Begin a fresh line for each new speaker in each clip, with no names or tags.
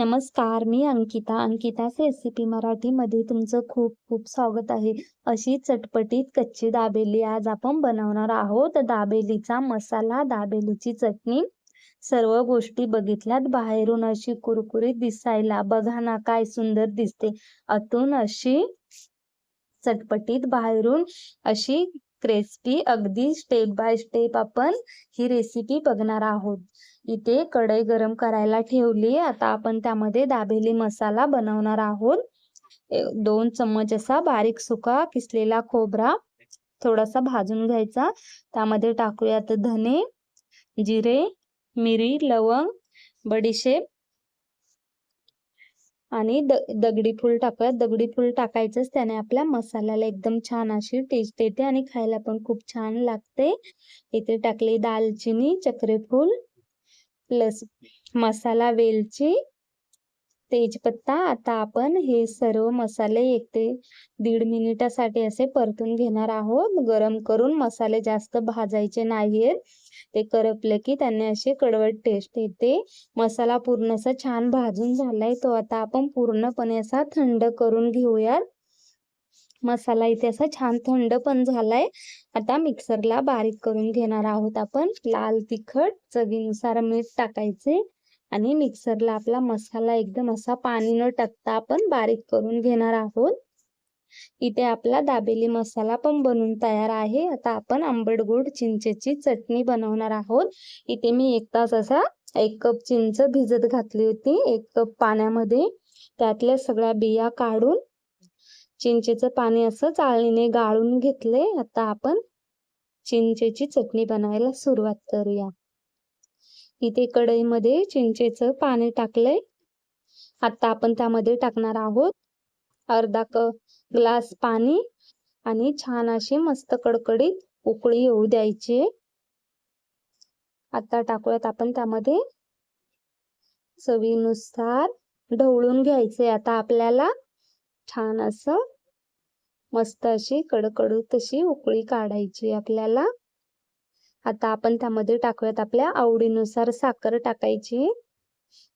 नमस्कार मी अंकिता. अंकिताच रेसिपी मराठीमध्ये तुमचं खूप खूप स्वागत आहे. अशी चटपटीत कच्ची दाबेली आज आपण बनवणार आहोत. दाबेलीचा मसाला दाबेलीची चटणी सर्व गोष्टी बघितल्यात. बाहेरून अशी कुरकुरीत दिसायला बघा ना काय सुंदर दिसते. आतून अशी चटपटीत बाहेरून अशी क्रिस्पी अगदी स्टेप बाय स्टेप आपण ही रेसिपी बघणार आहोत. इथे कढई गरम करायला ठेवली आता आपण त्यामध्ये दाबेली मसाला बनवणार आहोत. दोन चम्मच असा बारीक सुका किसलेला खोबरा थोडासा भाजून घ्यायचा. त्यामध्ये टाकूयात धने जिरे मिरी लवंग बडीशेप आणि द दगडी फूल टाकूयात दगडी फूल टाकायचंच त्याने आपल्या मसाल्याला एकदम छान अशी टेस्ट येते आणि खायला पण खूप छान लागते. इथे टाकली दालचिनी चक्रेफूल प्लस मसाला वेलची तेजपत्ता. आता आपण हे सर्व मसाले एक ते दीड मिनिटासाठी असे परतून घेणार आहोत. गरम करून मसाले जास्त भाजायचे नाहीयेत. ते करपले की त्यांनी असे कडवट टेस्ट येते. मसाला पूर्ण असा छान भाजून झालाय तो. आता आपण पूर्णपणे असा थंड करून घेऊयात. मसाला इथे असा छान थंड पण झालाय. आता मिक्सरला बारीक करून घेणार आहोत आपण. लाल तिखट चवीनुसार मीठ टाकायचे. आणि मिक्सरला आपला मसाला एकदम असा पाणी न टाकता आपण बारीक करून घेणार आहोत. इथे आपला दाबेली मसाला पण बनून तयार आहे. आता आपण आंबट गोड चिंचेची चटणी बनवणार आहोत. इथे मी एक तास असा एक कप चिंच भिजत घातली होती. एक कप पाण्यामध्ये त्यातल्या सगळ्या बिया काढून चिंचेचं पाणी असं चाळणीने गाळून घेतले. आता आपण चिंचेची चटणी बनवायला सुरुवात करूया. इथे कढईमध्ये चिंचेचं पाणी टाकलंय. आता आपण त्यामध्ये टाकणार आहोत अर्धा क ग्लास पाणी आणि छान अशी मस्त कडकडीत उकळी येऊ द्यायची. आता टाकूयात आपण त्यामध्ये चवीनुसार ढवळून घ्यायचे. आता आपल्याला छान असं मस्त अशी कडकडू तशी उकळी काढायची आपल्याला. आता आपण त्यामध्ये टाकूयात आपल्या आवडीनुसार साखर टाकायची.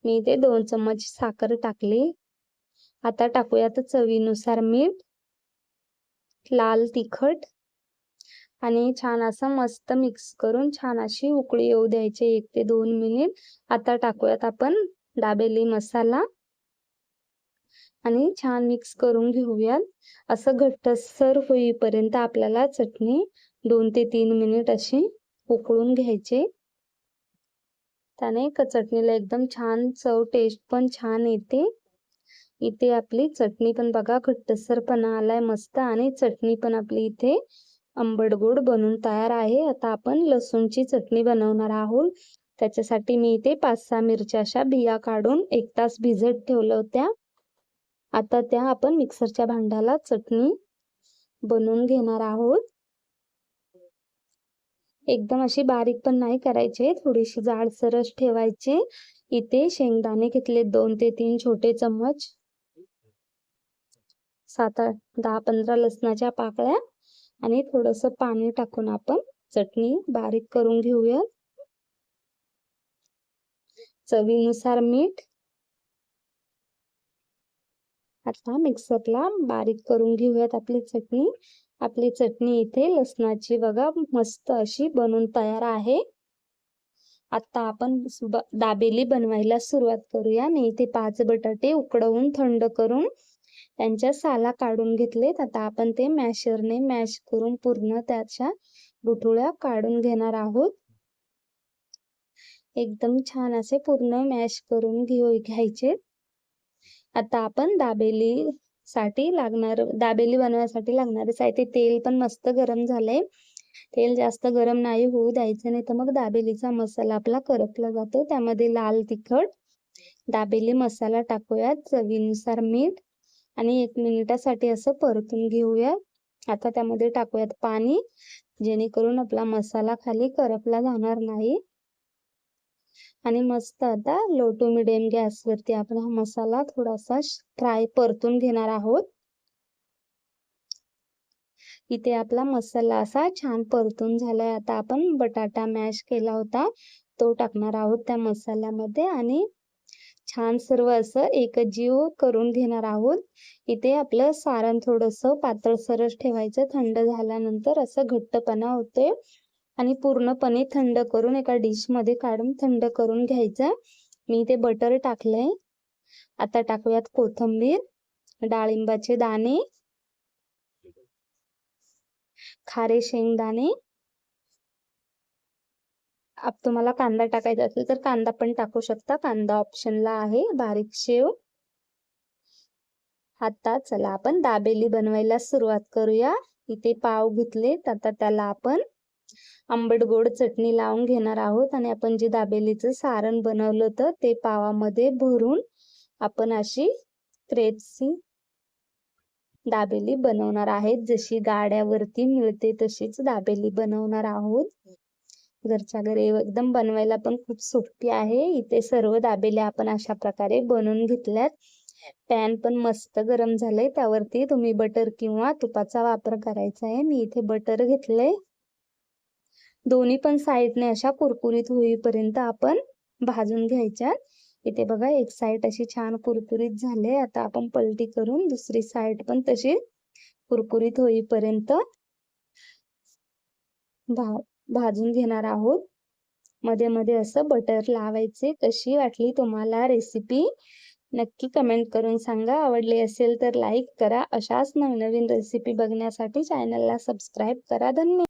मी ते दोन चम्मच साखर टाकली. आता टाकूयात चवीनुसार मीठ लाल तिखट आणि छान असं मस्त मिक्स करून छान अशी उकळी येऊ द्यायची एक ते दोन मिनिट आता टाकूयात आपण दाबेली मसाला आणि छान मिक्स करून घेऊयात. असं घट्टसर होईपर्यंत आपल्याला चटणी दोन ते तीन मिनिट अशी उकळून घ्यायचे. त्याने चटणीला एकदम छान चव टेस्ट पण छान येते. इथे आपली चटणी पण बघा घट्टसरपणा आलाय मस्त आणि चटणी पण आपली इथे आंबट गोड बनून तयार आहे. आता आपण लसूणची चटणी बनवणार आहोत. त्याच्यासाठी मी इथे पाच सहा मिरच्या अशा बिया काढून एक तास भिजत ठेवल्या होत्या. आता त्या आपण मिक्सरच्या भांड्याला चटणी बनवून घेणार आहोत. एकदम अशी बारीक पण नाही करायचे थोडीशी जाडसरच ठेवायचे. इथे शेंगदाणे घेतले दोन ते तीन छोटे चम्मच. सात आठ दहा पंधरा लसणाच्या पाकळ्या आणि थोडस पाणी टाकून आपण चटणी बारीक करून घेऊया चवीनुसार मीठ आता मिक्सरला बारीक करून घेऊयात आपली चटणी. आपली चटणी इथे लसणाची बघा मस्त अशी बनून तयार आहे. आता आपण दाबेली बनवायला सुरुवात करूया. मी इथे पाच बटाटे उकडवून थंड करून त्यांच्या साला काढून घेतलेत. आता आपण ते मॅशरने मॅश करून पूर्ण त्याच्या गुठुळ्या काढून घेणार आहोत. एकदम छान असे पूर्ण मॅश करून घेऊ घ्यायचे. आता आपण दाबेली साठी लागणार दाबेली बनवण्यासाठी लागणारे साहित्य तेल पण मस्त गरम झालंय. तेल जास्त गरम नाही होऊ द्यायचं नाही तर मग दाबेलीचा मसाला आपला करपला जातो. त्यामध्ये लाल तिखट दाबेली मसाला टाकूयात. चवीनुसार मीठ आणि एक मिनिटासाठी असं परतून घेऊया. आता त्यामध्ये टाकूयात पाणी जेणेकरून आपला मसाला खाली करपला जाणार नाही. आणि मस्त आता लो टू मिडियम गॅसवरती आपण हा मसाला थोडासा फ्राय परतून घेणार आहोत. इथे आपला मसाला असा छान परतून झालाय. आता आपण बटाटा मॅश केला होता. तो टाकणार आहोत त्या मसाल्यामध्ये आणि छान सर्व असं एकजीव करून घेणार आहोत. इथे आपलं सारण थोडंसं पातळसरच ठेवायचं. थंड झाल्यानंतर असं घट्टपणा होते आणि पूर्णपणे थंड करून एका डिशमध्ये काढून थंड करून घ्यायचं. मी इथे बटर टाकलंय. आता टाकूयात कोथिंबीर डाळिंबाचे दाणे खारे शेंगदाणे आप तुम्हाला कांदा टाकायचा असेल तर कांदा पण टाकू शकता. कांदा ऑप्शनला आहे. बारीक शेव. आता चला आपण दाबेली बनवायला सुरुवात करूया. इथे पाव घेतले आता त्याला आपण आंबट गोड चटणी लावून घेणार आहोत आणि आपण जे दाबेलीचं सारण बनवलं होतं ते पावामध्ये भरून आपण अशी क्रेपसी दाबेली बनवणार आहेत. जशी गाड्यावरती मिळते तशीच दाबेली बनवणार आहोत. घरच्या घरी एकदम बनवायला पण खूप सोपी आहे. इथे सर्व दाबेले आपण अशा प्रकारे बनवून घेतल्यात. पॅन पण मस्त गरम झालंय. त्यावरती तुम्ही बटर किंवा तुपाचा वापर करायचा आहे. मी इथे बटर घेतलंय. दोन्ही पण साईडने अशा कुरकुरीत होईपर्यंत आपण भाजून घ्यायच्या इथे बघा एक साईड अशी छान कुरकुरीत झाले आता आपण पलटी करून दुसरी साईड पण तशी कुरकुरीत होईपर्यंत भा भाजून घेणार आहोत. मध्ये मध्ये असं बटर लावायचे. कशी वाटली तुम्हाला रेसिपी नक्की कमेंट करून सांगा. आवडली असेल तर लाईक करा. अशाच नवनवीन रेसिपी बघण्यासाठी चॅनलला सबस्क्राईब करा. धन्यवाद.